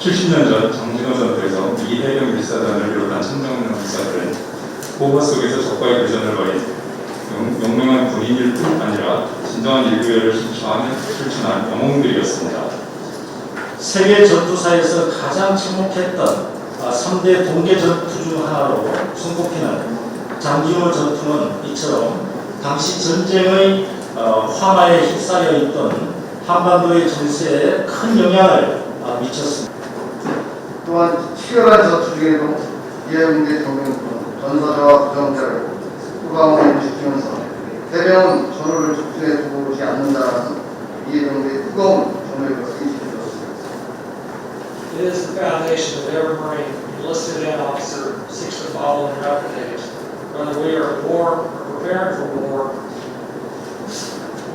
70년 전 정진호 전투에서 미 해병 밀사단을 비롯한 천정명 밀사들은 호호 속에서 적과의 교전을 벌인 용- 용맹한 군인일 뿐 아니라 진정한 인류애를 실천한, 실천한 영웅들이었습니다. 세계 전투사에서 가장 침묵했던 아, 3대 동계 전투 중 하나로 손꼽히는 장진호 전투는 이처럼 당시 전쟁의 어, 화마에 휩싸여 있던 한반도의 정세에 큰 영향을 아, 미쳤습니다. 또한 치열한 전투 중에도 이해운대 정병군 전사자와 부정자를 후방으로 인식하면서 해병은 전우를 적중에 두고 오지 않는다는 이해병대의 뜨거운 정력을 인식해주었습니다. It is the foundation of every Marine, enlisted and officer, seeks to follow in rapid age. Whether we are at war or preparing for war,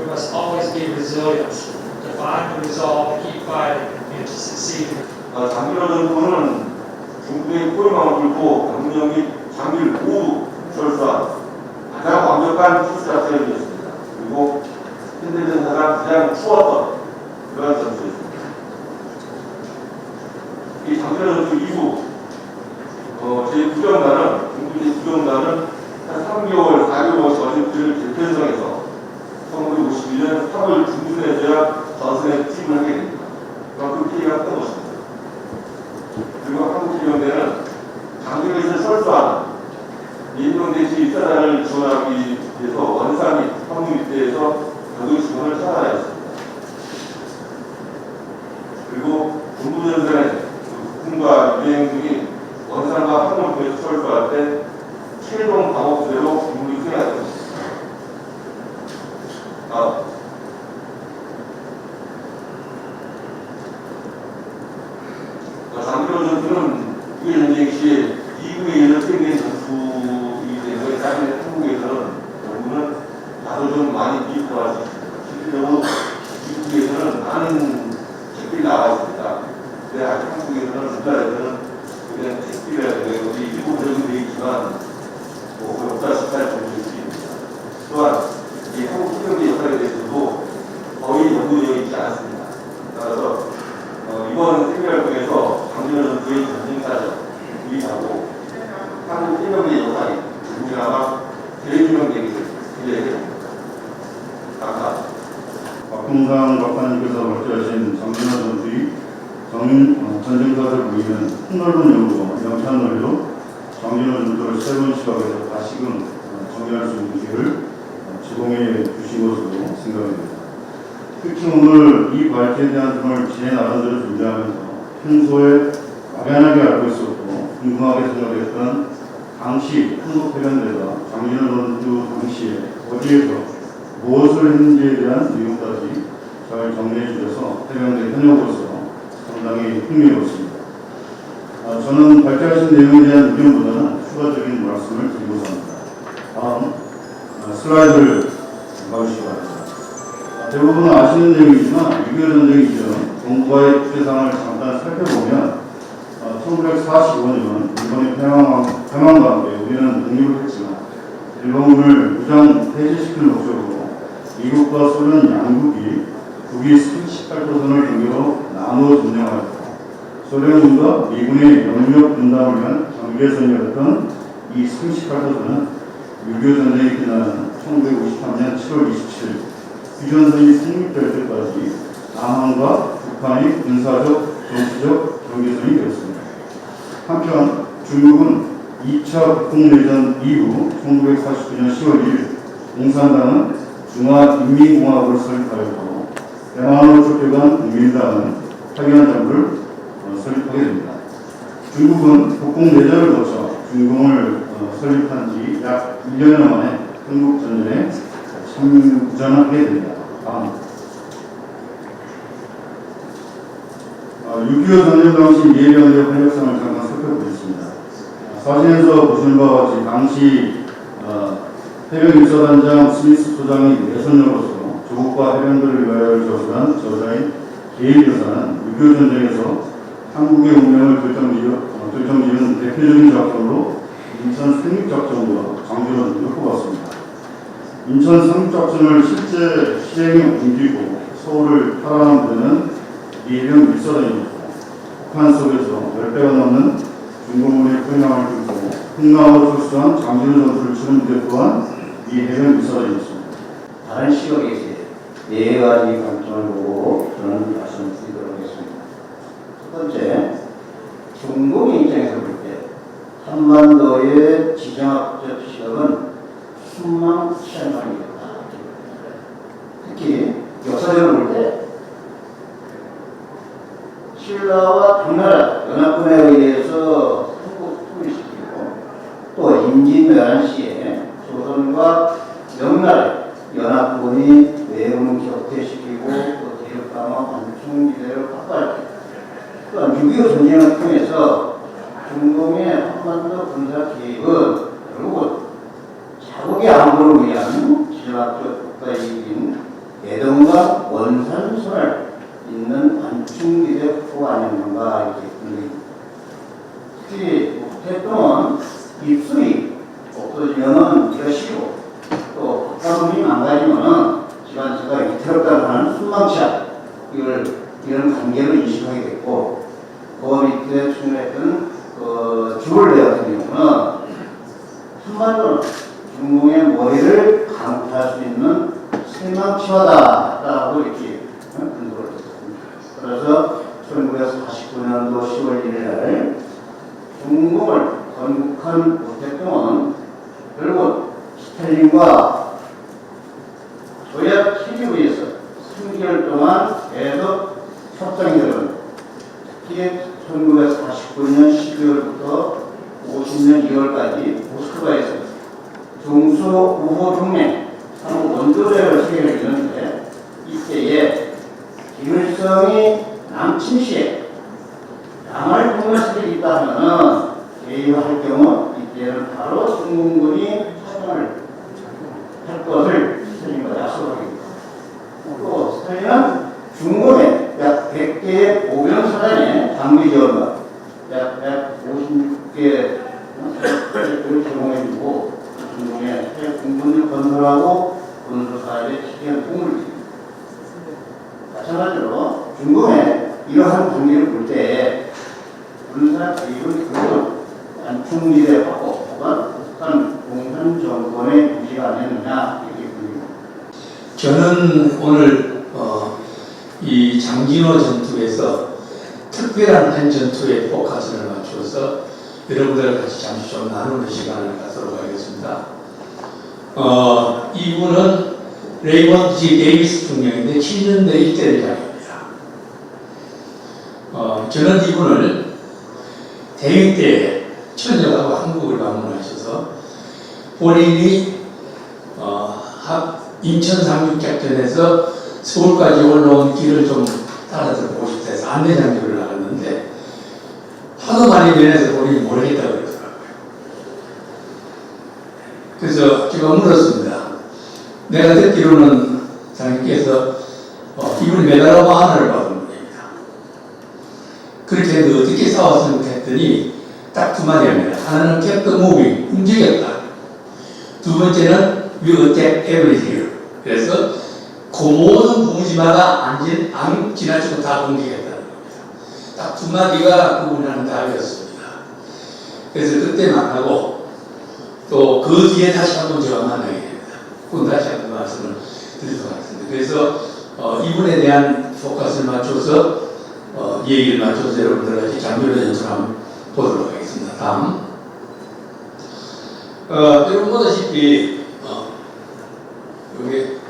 we must always be resilient, to find the resolve to keep fighting and to succeed. 어, 장기로 전투는 중국의 포위망을 뚫고 강릉 및 장비를 모두 철수한 가장 완벽한 필수 작전이었습니다. 그리고 현대 전사가 가장 추웠던 그런 전투였습니다. 이 장기로 전투 이후 어, 제 구경단은 중국 제 구경단은 한 3개월, 4개월 전투를 재편성해서 1951년 3월 중순에서야 전선에 투입을 하게 됩니다. 그만큼 피해가 큰 것입니다. 그리고 한국해병대는 장기에서 철수한 민병대 지1사단을 지원하기 위해서 원산 및 항구 일대에서 교도 지원을 차단하였습니다. 그리고 군부전선의 국군과 유행 등이 원산과 항구를 통해서 철수할 때 최종 방어부대로 임무를 수행하게 됩니다. 다음. 장기로 전투는 국외 전쟁 시에 미국에 의해서 생긴 전투이기 때문에 사실 한국에서는 연구는 나도 좀 많이 미흡할 수 있습니다. 실질적으로 미국에서는 많은 책들이 나와 있습니다. 근데 아직 한국에서는 우리나라에서는 그냥 책들이라든가 우리 일부 적용되어 있지만 뭐 거의 없다시피 할 정도입니다. 또한 이 한국 해병대 역할에 대해서도 거의 연구되어 있지 않습니다. 따라서 어, 이번 세미나를 통해서 장진호 전투의 전쟁사를 유의하고 한국 해병대 역할이 누구나마 제일 유명되기를 기대해 봅니다. 감사합니다. 박동상 박사님께서 발표하신 정진화 전투의 정, 어, 전쟁사를 보이는 폭넓은 연구와 영찬 논리로 정진화 전투를 새로운 시각에서 다시금 어, 정리할 수 있는 기회를 어, 제공해 주신 것으로 생각합니다. 특히 오늘 이 발표에 대한 점을 제 나름대로 준비하면서 평소에 막연하게 알고 있었고 궁금하게 생각했던 당시 한국해병대가 장진호 전투 당시에 어디에서 무엇을 했는지에 대한 내용까지 잘 정리해 주셔서 해병대 현역으로서 상당히 흥미로웠습니다. 아, 저는 발표하신 내용에 대한 의견보다는 추가적인 말씀을 드리고자 합니다. 다음 아, 슬라이드를 봐주시기 바랍니다. 아, 대부분 아시는 내용이지만 6.25 전쟁 이전 동부와의 투대상을 잠깐 살펴보면 1945년 일본의 패망과 함께 우리는 독립을 했지만 일본군을 무장 해제시킬 목적으로 미국과 소련 양국이 북위 38도선을 경계로 나누어 점령하였고 소련군과 미군의 영역 분담을 위한 경계선이었던 이 38도선은 6.25 전쟁이 끝나는 1953년 7월 27일 휴전선이 성립될 때까지 남한과 북한의 군사적, 정치적 경계선이 되었습니다. 한편 중국은 2차 국공내전 이후 1949년 10월 1일 공산당은 중화인민공화국을 설립하였고 대만으로 쫓겨간 국민당은 파견 정부를 어, 설립하게 됩니다. 중국은 국공내전을 거쳐 중공을 어, 설립한 지 약 1년여 만에 한국전쟁에 참전하게 됩니다. 다음. 어, 6.25 전쟁 당시 예비연대 활약상을 잠깐 살펴보겠습니다. 사진에서 보시는 바와 같이 당시 어, 해병 일사단장 스미스 소장이 내선녀로서 조국과 해병들을 위하여 저술한 저자인 게일 여사는 6.25 전쟁에서 한국의 운명을 어, 결정지은 대표적인 작전으로 인천 상륙작전과 장전을 뽑았습니다. 인천 상륙작전을 실제 실행에 옮기고 서울을 탈환한 데는 예병 일사단이었고 북한 속에서 10배가 넘는 중국군의 포위망을 들고 흥나로 출수한 장진우 전투를 치른 무대 또한 이 해변 미사단이었습니다. 다른 시각에서 네 가지 관점을 보고 저는 말씀드리도록 하겠습니다. 첫 번째, 중국의 입장에서 볼 때 한반도의 지정학적 시각은 순망치안만이었다. 특히 역사적으로 볼 때 신라와 당나라 연합군에 의해서 한국 통일시키고 또 임진 11시에 조선과 명나라 연합군이 외군 격퇴시키고 또 대륙강화 반충지대를 확보할 때 또한 6.25 전쟁을 통해서 중동의 한반도 군사 개입은 결국은 자국의 안보를 위한 지정학적 국가의 이익인 예동과 원산선을 있는 반충지대 확보 아니었는가 이렇게 분류입니다. 특히 태동은 입술이 없어지면은 우리가 싫고 또 국가문이 망가지면은 집안처가 위태롭다고 하는 순망치야 이걸 이런 관계를 인식하게 됐고 그 밑에 출연했던 그 주울레 같은 경우는 한반도는 중공의 머리를 강타할 수 있는 생망치화다라고 이렇게 분석을 했습니다. 그래서 1949년도 10월 1일 날 중공을 건국한 모택동은 결국 스탈린과 조약 TV에서 3개월 동안 계속 협상이 되는 특히 1949년 12월부터 50년 2월까지 모스크바에서 중소 우호 동맹 한국 원조대를 체결했는데 이때에 김일성이 남친 시에 양을 공격할 수 있다 하면은 개입할 경우 이때는 바로 중공군이 파병을 할 것을 스탈린과 약속하게 됩니다. 또 스탈린은 중공에 약 100개의 보병사단의 장비 지원과 약 156개 를 제공해주고 중공의 새 공군을 건설하고 군수사업에 기대한 공을 줍니다. 마찬가지로 중공의 이러한 관계를 볼 때 군사 개입은 결국 안충리대 확보 또한 북한 공산 정권의 유지가 아니었느냐 이렇게 보입니다. 저는 오늘 어, 이 장진호 전투에서 특별한 한 전투에 포커스를 맞추어서 여러분들과 같이 잠시 좀 나누는 시간을 갖도록 하겠습니다. 어, 이분은 레이먼드 G. 데이비스 중령인데 7년대 일대를 장입니다. 어, 저는 이분을 대위 때 천녀하고 한국을 방문하셔서 본인이 어, 합- 인천 상륙작전에서 서울까지 올라온 길을 좀 따라서 보고 싶다 해서 안내장교를 나갔는데 하도 많이 변해서 본인이 모르겠다고 그러더라고요. 그래서 제가 물었습니다. 내가 듣기로는 장님께서 어, 이분이 메달하고 하나를 받은 분입니다. 그렇게 했는데 어떻게 싸웠습니까 했더니 딱 두 마디 합니다. 하나는 kept 움직였다. 두 번째는 we attack everything. 그래서 그 모든 부지마다 안, 안 지나치고 다 공격했다는 겁니다. 딱 두 마디가 그분이 하는 답이었습니다. 그래서 그때 만나고 또 그 뒤에 다시 한번 제가 만나게 됩니다. 그건 다시 한번 말씀을 드리도록 하겠습니다. 그래서 어, 이분에 대한 포커스를 맞춰서 어, 얘기를 맞춰서 여러분들 같이 장교를 연습 한번 보도록 하겠습니다. 다음. 어, 여러분 보다시피 어, 여기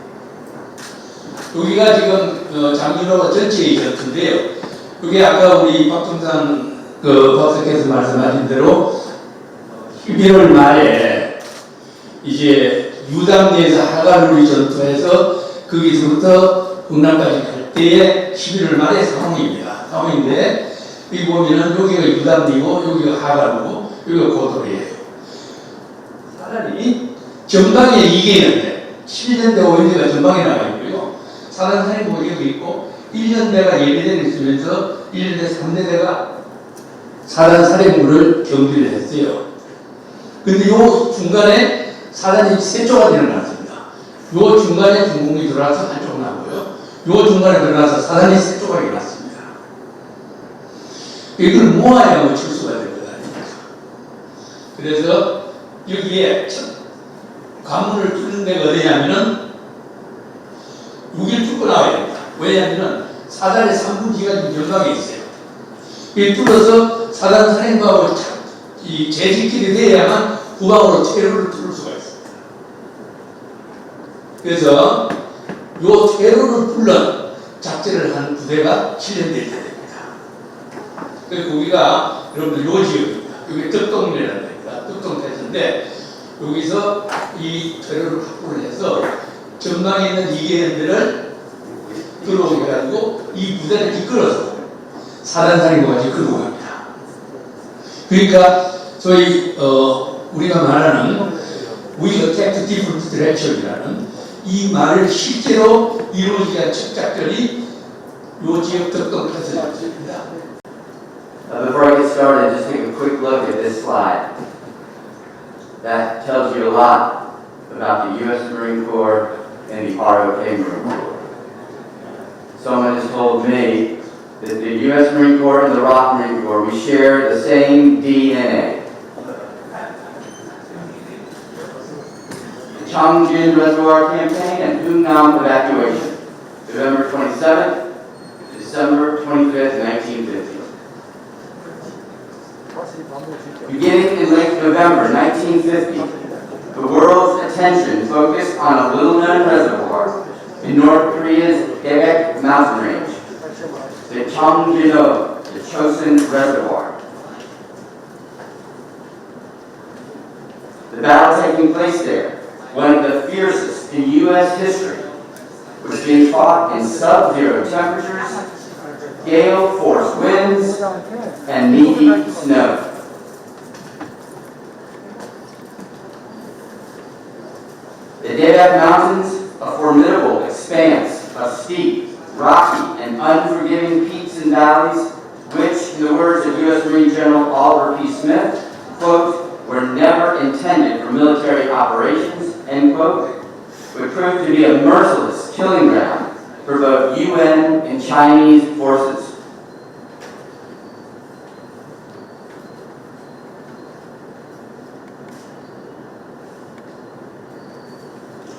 여기가 지금 어, 장진호 전체의 전투인데요. 여기 아까 우리 박종산 그 박사께서 말씀하신 대로 11월 말에 이제 유담리에서 하가루리 전투에서 거기서부터 북남까지 갈 때의 11월 말의 상황입니다. 상황인데 여기 보면은 여기가 유담리고 여기가 하가루고 여기가 고도리예요. 사단이 전방에 이게 있는데 11년대 5년대가 전방에 나가 있고요. 사단산이 모여고 있고 1년대가 예비대를 있으면서 1년대 3년대가 사단 사령부를 경비를 했어요. 근데 요 중간에 사단이 세 조가 일어났습니다. 요 중간에 중공이 들어와서 한쪽 나고요. 요 중간에 들어가서 사단이 세 조가 일어났습니다. 이걸 모아야 뭐 철수가 될거 아닙니까? 그래서 여기에 첫 관문을 뚫는 데가 어디냐면은 6일 뚫고 나와야 됩니다. 왜냐하면 사단의 3분기가 좀 연방에 있어요. 이 뚫어서 사단 차- 이 재직길이 돼야만 후방으로 퇴로를 뚫을 수가 있어요. 그래서 요 퇴로를 뚫는 작전을 한 부대가 실현될 때 됩니다. 그래서 거기가 여러분들 요 지역입니다. 여기 뜻동리라는 데입니다. 뜻동태인데 여기서 이 퇴로를 확보를 해서 전방에 있는 이계현들을 끌어오게 해가지고 이 부대를 이끌어서 사단사령부가 이끌고 갑니다. 그러니까 저희 어, 우리가 말하는 We attack different direction이라는 이 말을 실제로 이루어지기 위한 첫 작전이 요 지역 특동태에서 작전입니다. Uh, before I get started, just take a quick look at this slide. That tells you a lot about the U.S. Marine Corps and the ROK Marine Corps. Someone has told me that the U.S. Marine Corps and the ROK Marine Corps, we share the same DNA. The Chongjin Reservoir Campaign and Hungnam Evacuation, November 27th, December 25th, 1950. Beginning in late November 1950, the world's attention focused on a little-known reservoir in North Korea's Daebaek mountain range, the Cheongjin-o, the Chosin Reservoir. The battle taking place there, one of the fiercest in U.S. history, was being fought in sub-zero temperatures, gale-force winds, and knee-deep snow. The Daebaek Mountains, a formidable expanse of steep, rocky, and unforgiving peaks and valleys, which, in the words of U.S. Marine P. Smith, quote, were never intended for military operations, end quote, would prove to be a merciless killing ground for both UN and Chinese forces.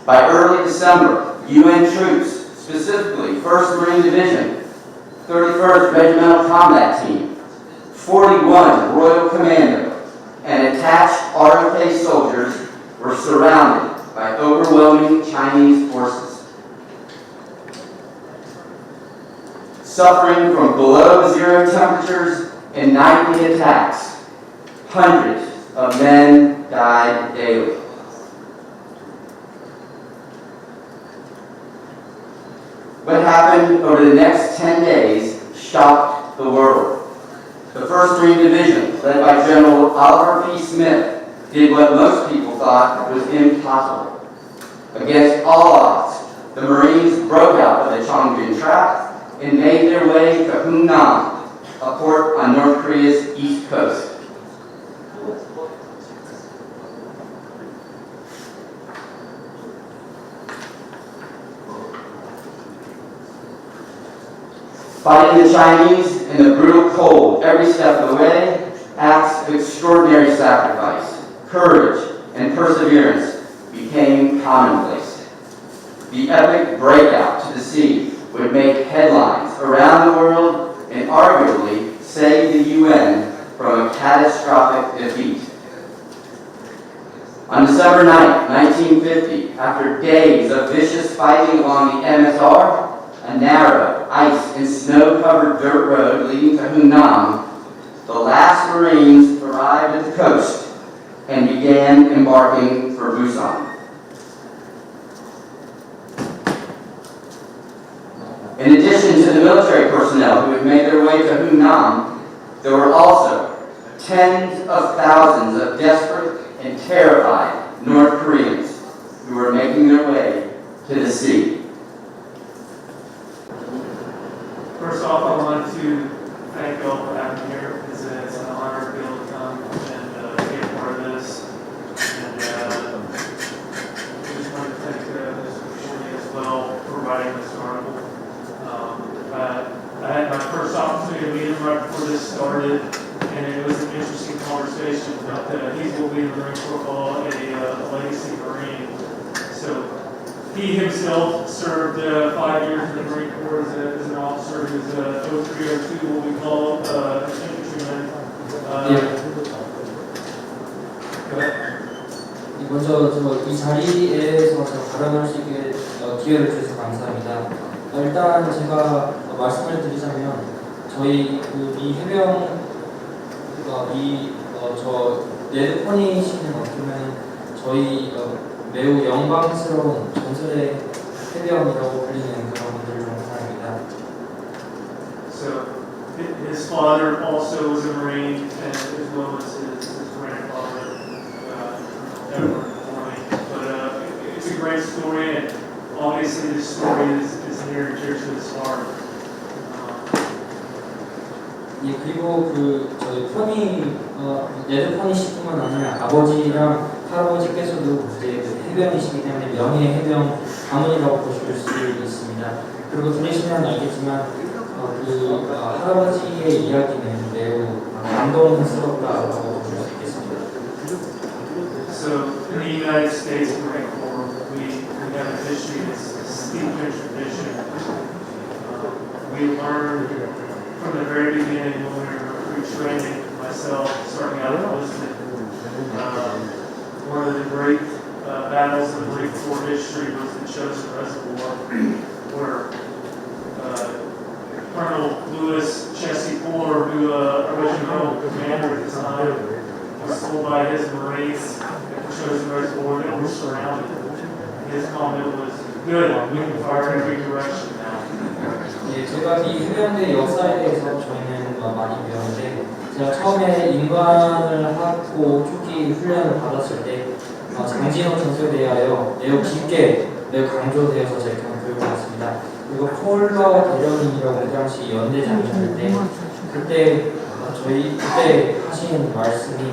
By early December, UN troops, specifically 1st Marine Division, 31st Regimental Combat Team, 41 Royal Commando, and attached RFA soldiers were surrounded by overwhelming Chinese forces. Suffering from below zero temperatures and nightly attacks, hundreds of men died daily. What happened over the next 10 days shocked the world. The 1st Marine Division, led by General Oliver P. Smith, did what most people thought was impossible. Against all odds, the Marines broke out of the Chongjin Trap and made their way to Hungnam, a port on North Korea's east coast. Fighting the Chinese in the brutal cold. Every step of the way, acts of extraordinary sacrifice, courage, and perseverance became commonplace. The epic breakout to the sea would make headlines around the world and arguably save the UN from a catastrophic defeat. On December 9, 1950, after days of vicious fighting along the MSR, a narrow, ice and snow-covered dirt road leading to Hunan, the last Marines arrived at the coast and began embarking for Busan. In addition to the military personnel who had made their way to Hunan, there were also tens of thousands of desperate and North Koreans who were making their way to the sea. 이 자리에서 발언할 수 있게 어, 기회를 주셔서 감사합니다. 어, 일단 제가 어, 말씀을 드리자면 저희 그 이 해병 어, 이저 네드포니 씨는 어쩌면 저희 어, 매우 영광스러운 전설의 해병이라고 불리는 그런 분들 중 하나입니다. So hi- his father also was a Marine, and as well as his, his grandfather, uh, Edward Corley. But uh, it- it's a great story, and obviously this story is, is near and dear to his heart. 예, 그리고 그 저희 포니 어, 네드포니 씨뿐만 아니라 아버지랑 할아버지께서도 이제 그 해병이시기 때문에 명예 해병 가문이라고 보실 수 있습니다. 그리고 들으시면 알겠지만 어, 그 어, 할아버지의 이야기는 매우 감동스럽다고 보실 수 있겠습니다. So in the United States Marine Corps, we, we have a history steeped in tradition. Uh, We learned from the very beginning when we were recruit training, myself, starting out enlisted. um, One of the great uh, battles in Marine Corps history was the Chosin Reservoir, where uh, Colonel Lewis Chessie Fuller, who uh, original commander at the time, was told by his Marines at the Chosin Reservoir that we're surrounded. 예, 제가 이 해병대 역사에 대해서 저희는 어, 많이 배웠는데 제가 처음에 인관을 하고 초기 훈련을 받았을 때 어, 장진호 전투에 대하여 매우 깊게 매우 강조되어서 제가 교육을 받습니다. 그리고 폴러 대령님이라고 그 당시 연대장이었을 때 그때 어, 저희 그때 하신 말씀이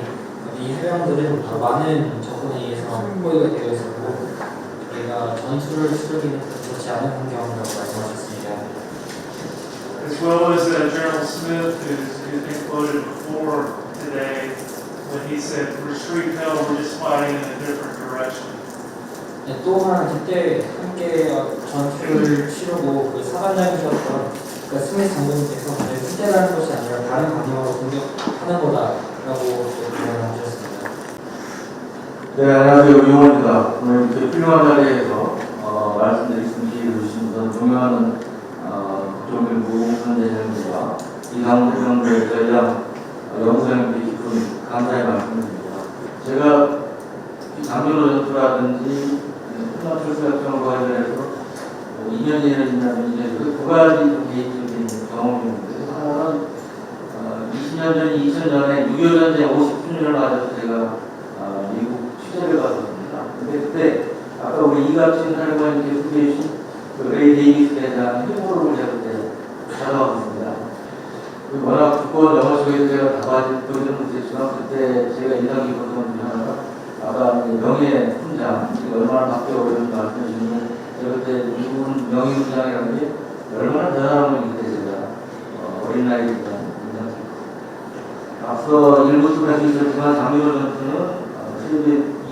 이 어, 많은 적군에 의해서 포위가 되어 있었고 저희가 전투를 치르기는 좋지 않은 환경이라고 말씀하셨습니다. As well as uh, General Smith, who's, who's been quoted before today, when he said, retreat hell, we're just fighting in a different direction. 네, 또한 그때 함께 어, 전투를 치르고 그 사관장이셨던 그 스미스 장군님께서 저희 후퇴라는 것이 아니라 다른 방향으로 공격하는 거다라고 표현을 하셨습니다. 네, 안녕하세요. 유용원입니다. 오늘 이렇게 훌륭한 자리에서 어, 말씀드릴 수 있게 주신 분 존경하는 어, 국정일부 선대장님과 이상 대령들 전략 어, 영수형께 깊은 감사의 말씀드립니다. 제가 이 장교로 전투라든지 훈련 철수작전과 관련해서 어, 인연이 있냐면 이제 그두 가지 좀 개인적인 경험이 있는데 하나는 어, 20년 전, 2000년에 6.25 전쟁 50주년을 맞아서 제가 어, 갔었습니다. 근데 그때 아까 우리 이갑진 사령관님께 소개해 주신 그 레이 데이비스 대장 제가 그때 찾아왔습니다. 그 워낙 두꺼운 영어 속에서 제가 다 보지는 못했지만 그때 제가 인상 깊었던 것 중에 하나가 아까 이 명예 훈장 얼마나 바뀌어 오는지 말씀해 주시는데 제가 그때 미국은 명예 훈장이라는 게 얼마나 대단한 그때 제가 어, 어린 나이에. 앞서 일부 수분에서 있었지만 장미로 전투는 어,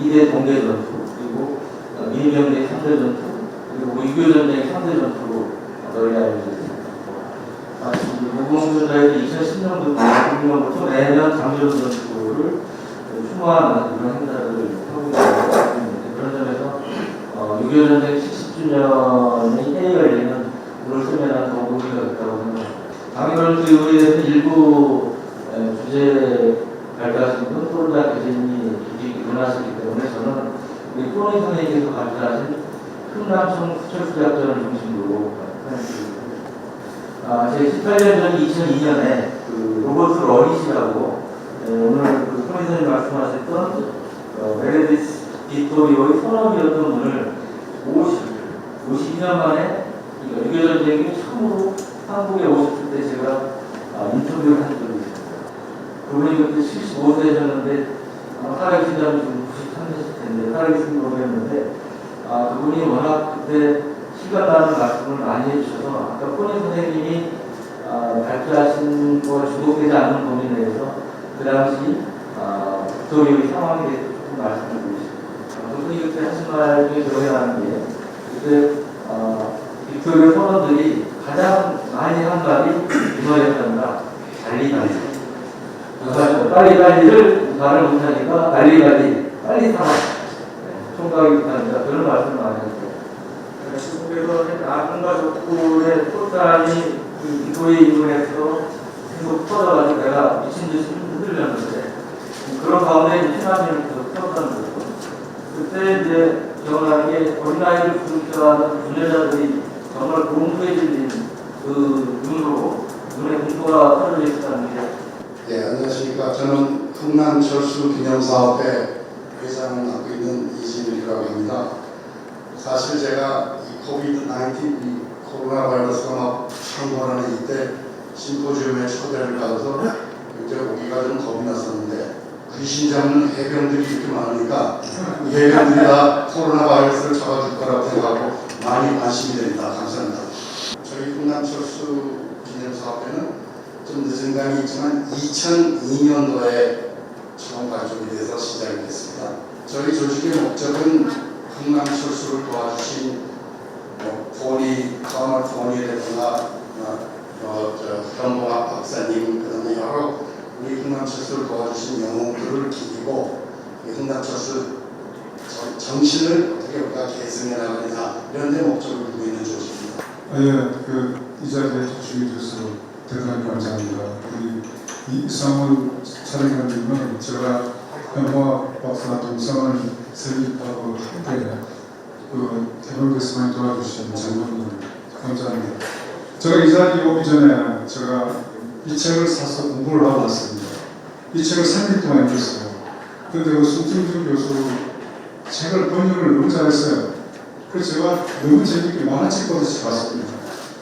2대 동계 전투 그리고 어, 민병대 3대 전투 그리고 6.25 전쟁 3대 전투로 널리 알려져 있습니다. 마치 무공전자에서 2010년부터 2006년부터 매년 장미로 전투를 추모하는 그런 행사를 하고 있습니다. 그런 점에서 어, 6.25 전쟁 70주년이 해에 열리는 오늘 세미나는 더욱 의미가 있다고 생각합니다. 이후에 대해서 일부 에, 주제 발달하신 분, 토르다 교수님이 주직 원하시기 때문에 저는 우리 토니 선생님께서 발달하신 흥남청 철수작전을 중심으로 하는 아, 제 18년 전 2002년에 그 로버트 러닛이라고 에, 오늘 그 선생님 말씀하셨던 어, 메레디스 빅토리오의 선업이었던 분을 50, 52년 만에 6.25 전쟁이 처음으로 한국에 오셨을 때 제가 아, 인터뷰를 한 적이 있습니다. 그분이 그때 75세셨는데 아마 살아계신다면 지금 93세실 텐데 살아계신 그 분이 워낙 그때 시간 나는 말씀을 많이 해주셔서 아까 포니 선생님이 어, 발표하신 거 주목되지 않는 범위 내에서 그 당시 어, 빅토리의 상황에 대해서 조금 말씀을 드리겠습니다. 그분이 그때 하신 말 중에 들어가는 게 그때 어, 빅토리아 선원들이 가장 많이 한 말이 이 말이었답니다. 달리 달리. 그래서 빨리 빨리를 말을 못하니까 빨리 빨리 빨리 타라. 네, 총각이 합니다. 그런 말씀을 많이 하셨어요. 그래서 나군과 족구의 포탄이 그 이도의 인근에서 계속 터져가지고 내가 미친 듯이 흔들렸는데 그런 가운데 피난민을 계속 태웠다는 거죠. 그때 이제 기억나는 게 어린아이를 부르켜하는 분열자들이 정말 공부에 질린 그 눈으로 눈에 공부가 떨어져 있다는 게 네, 안녕하십니까. 저는 흥남철수 기념사업회 회장을 맡고 있는 이진일이라고 합니다. 사실 제가 이 코비드-19 이 코로나 바이러스가 막 창궐하는 이때 심포지움에 초대를 받아서 굉장히 오기가 좀 겁이 났었는데 귀신 잡는 해병들이 이렇게 많으니까 이 해병들이 다 코로나 바이러스를 잡아줄 거라고 생각하고 많이 관심이 됩니다. 감사합니다. 저희 흥남철수 기념사업회는 좀 늦은 감이 있지만 2002년도에 처음 발족이 돼서 시작이 됐습니다. 저희 조직의 목적은 흥남철수를 도와주신 뭐 어, 어, 저 현봉학 박사님 그다음에 여러 우리 흥남철수를 도와주신 영웅들을 기리고 이 흥남철수 정- 정신을 어떻게 우리가 계승해 나가느냐 이런 데 목적을 두고 있는 조직입니다. 예, 그, 이 자리에 주셔서 대단히 감사합니다. 우리 이상훈 차장님은 제가 현모학 박사 동상을 설립하고 함께 그 대목에서 많이 도와주신 장관님 감사합니다. 제가 이 자리에 오기 전에 제가 이 책을 사서 공부를 하고 왔습니다. 이 책을 3일 동안 읽었어요. 근데 그 송승준 교수 책을 번역을 너무 잘했어요. 그래서 제가 너무 재밌게 만화책 보듯이 봤습니다.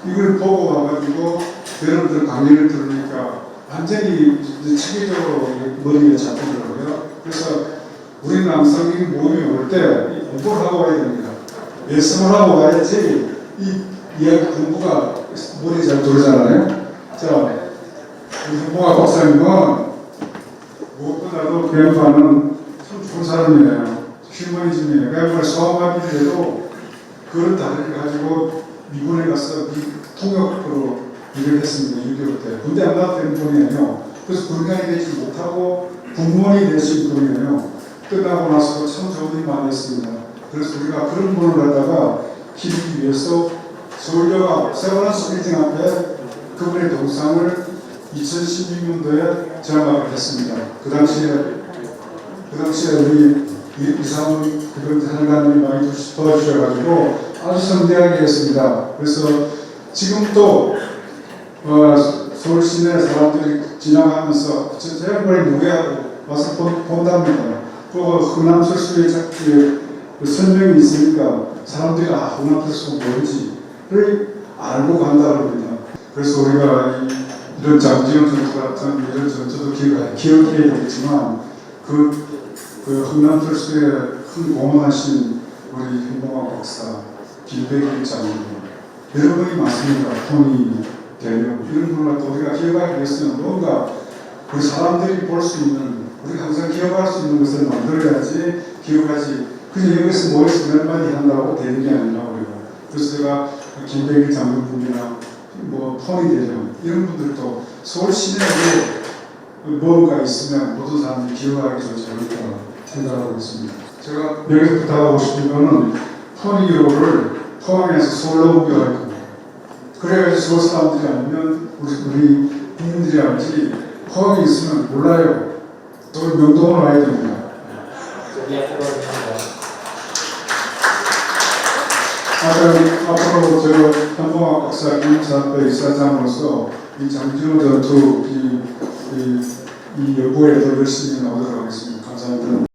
이걸 보고 와가지고 여러분들 강의를 들으니까 완전히 체계적으로 머리에 잡히더라고요. 그래서 우리 남성이 모임에 올때 공부를 하고 와야 됩니다. 예습을 하고 와야지 이 이야기 공부가 머리에 잘 들어오잖아요. 자, 우리 홍보가 박사님은 무엇보다도 배우가는 참 좋은 사람이네요. 휴머니즘이에요. 그야말로 수학학인데도 그걸 다르게 가지고 미군에 가서 미 통역으로 일을 했습니다. 6개월 때. 군대 안 갔던 분이에요. 그래서 군장이 되지 못하고 군무원이 되신 분이에요. 끝나고 나서 참 좋은 일 많이 했습니다. 그래서 우리가 그런 분을 갖다가 기리기 위해서 서울여가 세월한스 빌딩 앞에 그분의 동상을 2016년도에 제안하게 했습니다. 그 당시에 그 당시에 우리 이- 이상훈 그런 사장님이 많이 도와주셔가지고 아주 성대하게 했습니다. 그래서 지금 또 어, 서울 시내 사람들이 지나가면서 저 제목을 무게하고 와서 본, 본답니다. 그 흥남철수의 작기에 그 설명이 있으니까 사람들이 아 흥남철수가 뭔지를 알고 간다고 합니다. 그래서 우리가 이, 이런 장지영 전투 같은 이런 전투도 기억, 기억해야 되겠지만 그, 그 흥남철수에 큰 공헌하신 우리 현봉환 박사, 길백일 장님 여러 분이 많습니다. 토니 대령 이런 분을 또 우리가 기억하기 위해서는 뭔가 우리 사람들이 볼 수 있는 우리가 항상 기억할 수 있는 것을 만들어야지 기억하지 그냥 여기서 모여서 몇 마디 한다고 되는 게 아니라 우리가 그래서 제가 김백일 장군분이나 뭐 토니 대령 이런 분들도 서울 시내에 뭔가 있으면 모든 사람들이 기억하기 좋지 않을까 생각하고 있습니다. 제가 여기서 부탁하고 싶은 거는 토니로를 포항에서 서울로 옮겨갈. 그래야지 서울 사람들이 아니면 우리, 우리 국민들이 알지 포항에 있으면 몰라요. 서울 명동으로 와야 됩니다. 아까 앞으로 저 현봉학 박사 기념사업회 이사장으로서 이 장진호 전투 이, 이, 이 여부에 더 열심히 나오도록 하겠습니다. 감사합니다.